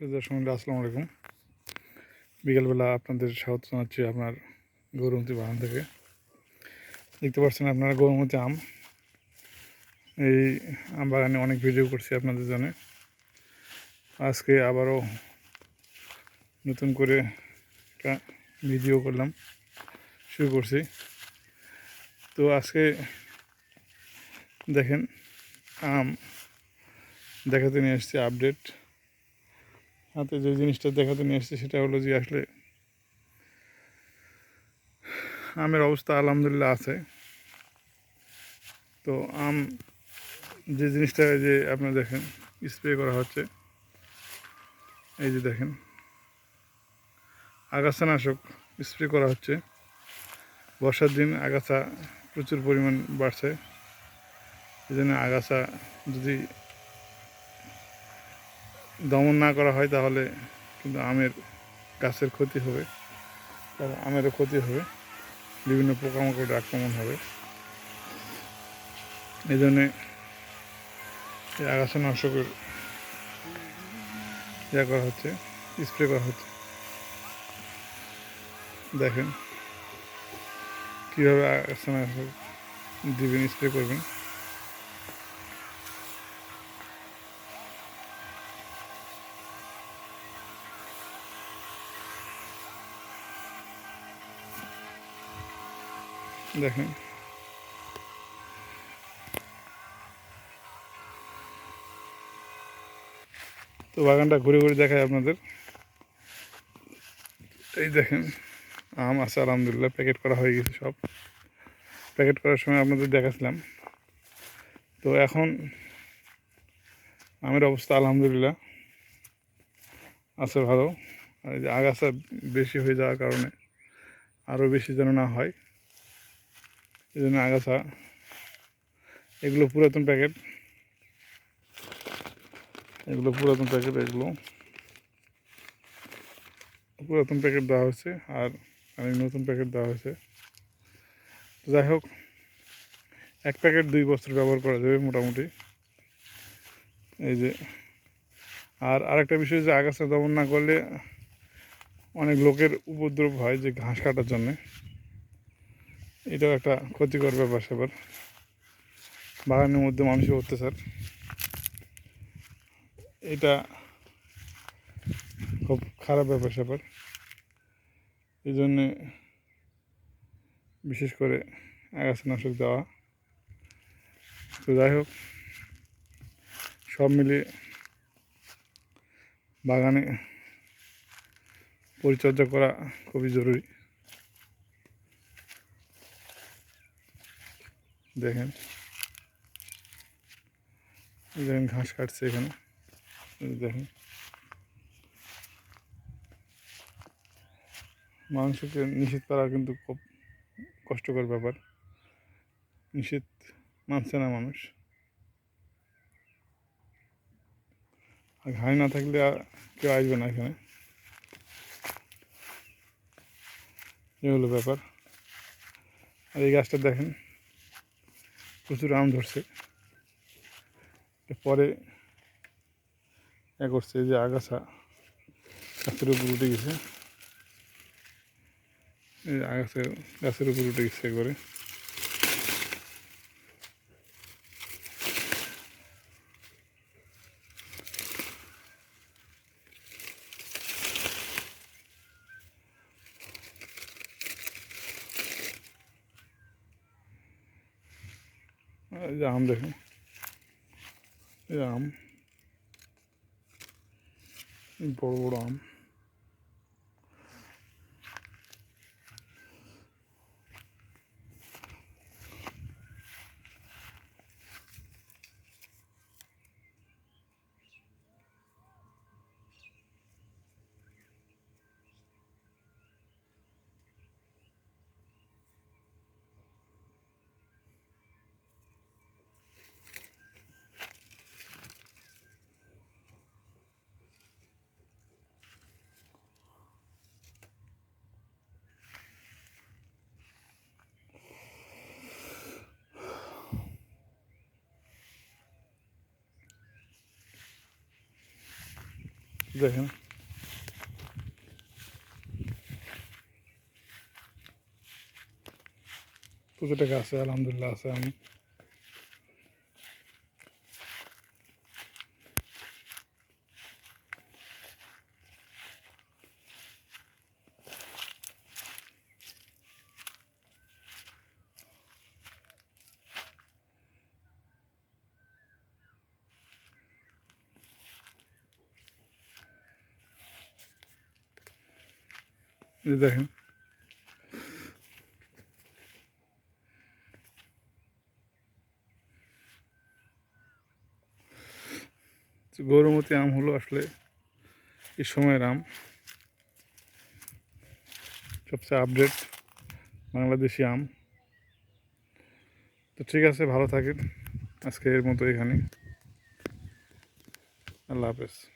দর্শক আসসালামু আলাইকুম। বিকেলবেলা আপনাদের স্বাগত জানাচ্ছি আপনার গৌরমতি বাগান থেকে। দেখতে পাচ্ছেন আপনারা গৌরমতি আম। এই আম বাগানে অনেক ভিডিও করছি আপনাদের জন্য। আজকে আবারও নতুন করে একটা ভিডিও করলাম, শুরু করছি। তো আজকে দেখেন, আম দেখাতে নিয়ে এসেছি আপডেট হাতে যে জিনিসটা দেখাতে নিয়ে এসেছি সেটা হলো যে আসলে আমের অবস্থা আলহামদুলিল্লাহ আছে। তো আম যে জিনিসটা যে আপনারা দেখেন স্প্রে করা হচ্ছে। এই যে দেখেন, আগাছানাশক স্প্রে করা হচ্ছে। বর্ষার দিন আগাছা প্রচুর পরিমাণ বাড়ছে। এই জন্য আগাছা যদি দমন না করা হয় তাহলে কিন্তু আমের গাছের ক্ষতি হবে। আর আমেরও ক্ষতি হবে। বিভিন্ন পোকামাকড়ের আক্রমণ হবে। এই জন্যে আগাছানাশকের ইয়া করা হচ্ছে, স্প্রে করা হচ্ছে। দেখেন কীভাবে আগাছানাশক দিবেন, স্প্রে করবেন। দেখেন। তো বাগানটা ঘুরে ঘুরে দেখায় আপনাদের। এই দেখেন, আম আছে, আলহামদুলিল্লাহ, প্যাকেট করা হয়ে গেছে সব। প্যাকেট করার সময় আপনাদের দেখাছিলাম। তো এখন আমের অবস্থা, আলহামদুলিল্লাহ, আছে ভালো। আর আগাছা বেশি হয়ে যাওয়ার কারণে আরও বেশি যেন না হয়। এই জন্য আগাছা এগুলো পুরাতন প্যাকেট। এগুলো পুরাতন প্যাকেট, এগুলো। পুরাতন প্যাকেট দেওয়া হয়েছে আর অনেক নতুন প্যাকেট দেওয়া হয়েছে। যাই হোক, এক প্যাকেট দুই বছর ব্যবহার করা যাবে মোটামুটি। এই যে, আর আরেকটা বিষয় যে আগাছা দমন না করলে অনেক লোকের উপদ্রব হয় যে ঘাস কাটার জন্যে। এটাও একটা ক্ষতিকর ব্যাপার স্যাপার বাগানের মধ্যে মানুষের অত্যাচার এটা খুব খারাপ ব্যাপার স্যাপার এই জন্যে বিশেষ করে আগাছানাশক দেওয়া। তো যাই হোক, সব মিলিয়ে বাগানে পরিচর্যা করা খুবই জরুরি। দেখেন। দেখেন ঘাস কাটছে এখানে। দেখেন। মানুষকে নিষেধ করা কিন্তু খুব কষ্টকর ব্যাপার। নিষেধ মানছে না মানুষ। আর ঘাই না থাকলে কেউ আসবে না এখানে। এই হলো ব্যাপার। আর এই গাছটা দেখেন। প্রচুর আম ধরছে। পরে এ করছে যে আগাছা গাছের উপর উঠে গেছে। আগাছা গাছের উপর উঠে গেছে একবারে। আম দেখুন। আম। বড় বড় আম। দেখেন। প্রতিটা গাছে আলহামদুলিল্লাহ আছে আম। দেখেন। গৌরমতি আম হলো আসলে এই সময়ের আম। সবচেয়ে আপডেট বাংলাদেশি আম। তো ঠিক আছে, ভালো থাকেন। আজকে এর মতো এখানে আল্লাহ হাফেজ।